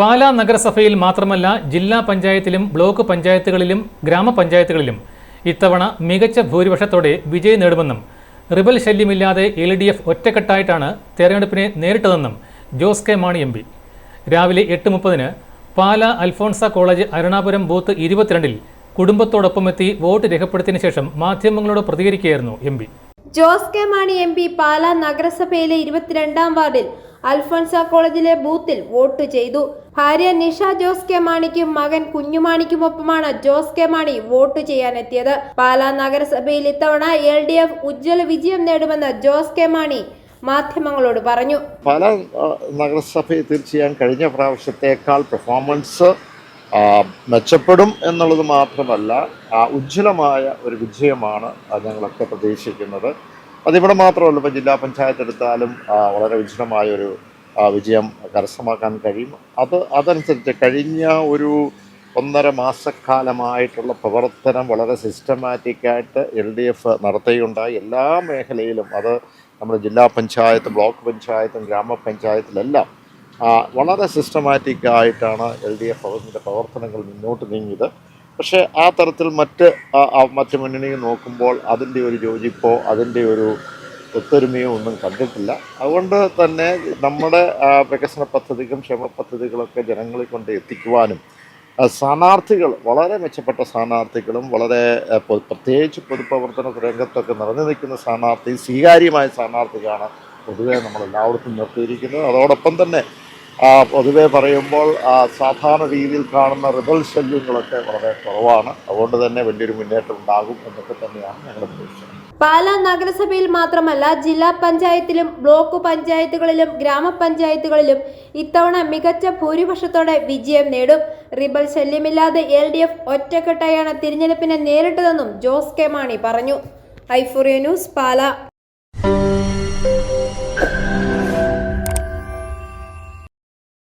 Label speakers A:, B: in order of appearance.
A: പാലാ നഗരസഭയിൽ മാത്രമല്ല ജില്ലാ പഞ്ചായത്തിലും ബ്ലോക്ക് പഞ്ചായത്തുകളിലും ഗ്രാമപഞ്ചായത്തുകളിലും ഇത്തവണ മികച്ച ഭൂരിപക്ഷത്തോടെ വിജയം നേടുമെന്നും റിബൽ ശല്യമില്ലാതെ എൽ ഡി എഫ് ഒറ്റക്കെട്ടായിട്ടാണ് തെരഞ്ഞെടുപ്പിനെ നേരിട്ടതെന്നും Jose K Mani M P. രാവിലെ എട്ട് മുപ്പതിന് Pala Alphonsa college Arunapuram booth ഇരുപത്തിരണ്ടിൽ കുടുംബത്തോടൊപ്പമെത്തി വോട്ട് രേഖപ്പെടുത്തിയതിനു ശേഷം മാധ്യമങ്ങളോട് പ്രതികരിക്കുകയായിരുന്നു M P.
B: Jose K Mani M P Pala നഗരസഭയിലെ ഇരുപത്തിരണ്ടാം വാർഡിൽ അൽഫോൻസ കോളേജിലെ ബൂത്തിൽ വോട്ട് ചെയ്തു. ഭാര്യ നിഷ ജോസ് കെ മാണിക്കും മകൻ കുഞ്ഞുമാണിക്കുമൊപ്പമാണ് ജോസ് കെ മാണി വോട്ട് ചെയ്യാനെത്തിയത്. പാലാ നഗരസഭയിൽ ഇത്തവണ എൽ ഡി എഫ് ഉജ്ജ്വല വിജയം നേടുമെന്ന് ജോസ് കെ മാണി മാധ്യമങ്ങളോട് പറഞ്ഞു.
C: പല നഗരസഭയിൽ തീർച്ചയായും കഴിഞ്ഞ പ്രാവശ്യത്തേക്കാൾ പെർഫോമൻസ് മെച്ചപ്പെടും എന്നുള്ളത് മാത്രമല്ല ഉജ്ജ്വലമായ ഒരു വിജയമാണ് ഞങ്ങളൊക്കെ പ്രതീക്ഷിക്കുന്നത്. അതിവിടെ മാത്രമല്ല ഇപ്പോൾ ജില്ലാ പഞ്ചായത്ത് എടുത്താലും വളരെ വിജയമായ ഒരു വിജയം കരസ്ഥമാക്കാൻ കഴിയും. അത് അതനുസരിച്ച് കഴിഞ്ഞ ഒരു ഒന്നര മാസക്കാലമായിട്ടുള്ള പ്രവർത്തനം വളരെ സിസ്റ്റമാറ്റിക്കായിട്ട് എൽ ഡി എഫ് നടത്തുകയുണ്ടായി. എല്ലാ മേഖലയിലും അത് നമ്മുടെ ജില്ലാ പഞ്ചായത്ത് ബ്ലോക്ക് പഞ്ചായത്തും ഗ്രാമപഞ്ചായത്തിലെല്ലാം വളരെ സിസ്റ്റമാറ്റിക്കായിട്ടാണ് എൽ ഡി എഫ് അതിന്റെ പ്രവർത്തനങ്ങൾ മുന്നോട്ട് നീങ്ങിയത്. പക്ഷേ ആ തരത്തിൽ മറ്റ് മറ്റ് മുന്നണിയെ നോക്കുമ്പോൾ അതിന്റെ ഒരു യോജിപ്പോ അതിന്റെ ഒരു ഒത്തൊരുമയോ ഒന്നും കണ്ടിട്ടില്ല. അതുകൊണ്ട് തന്നെ നമ്മുടെ വികസന പദ്ധതികളും ക്ഷേമ പദ്ധതികളൊക്കെ ജനങ്ങളെ കൊണ്ട് എത്തിക്കുവാനും സ്ഥാനാർത്ഥികൾ വളരെ മെച്ചപ്പെട്ട സ്ഥാനാർത്ഥികളും വളരെ പ്രത്യേകിച്ച് പൊതുപ്രവർത്തന രംഗത്തൊക്കെ നിറഞ്ഞു നിൽക്കുന്ന സ്ഥാനാർത്ഥി സ്വീകാര്യമായ സ്ഥാനാർത്ഥികളാണ് പൊതുവെ നമ്മൾ എല്ലായിടത്തും നിർത്തിയിരിക്കുന്നത്. അതോടൊപ്പം തന്നെ പൊതുവെ പറയുമ്പോൾ സാധാരണ രീതിയിൽ കാണുന്ന റിബൽ ശല്യങ്ങളൊക്കെ വളരെ കുറവാണ്. അതുകൊണ്ട് തന്നെ വലിയൊരു മുന്നേറ്റം ഉണ്ടാകും എന്നൊക്കെ തന്നെയാണ് ഞങ്ങളുടെ പ്രതീക്ഷ.
B: പാലാ നഗരസഭയിൽ മാത്രമല്ല ജില്ലാ പഞ്ചായത്തിലും ബ്ലോക്ക് പഞ്ചായത്തുകളിലും ഗ്രാമപഞ്ചായത്തുകളിലും ഇത്തവണ മികച്ച ഭൂരിപക്ഷത്തോടെ വിജയം നേടും. റിബൽ ശല്യമില്ലാതെ എൽ ഡി എഫ് ഒറ്റക്കെട്ടായാണ് തിരഞ്ഞെടുപ്പിനെ നേരിട്ടതെന്നും ജോസ് കെ മാണി പറഞ്ഞു. ഐഫോറിയ ന്യൂസ് പാല.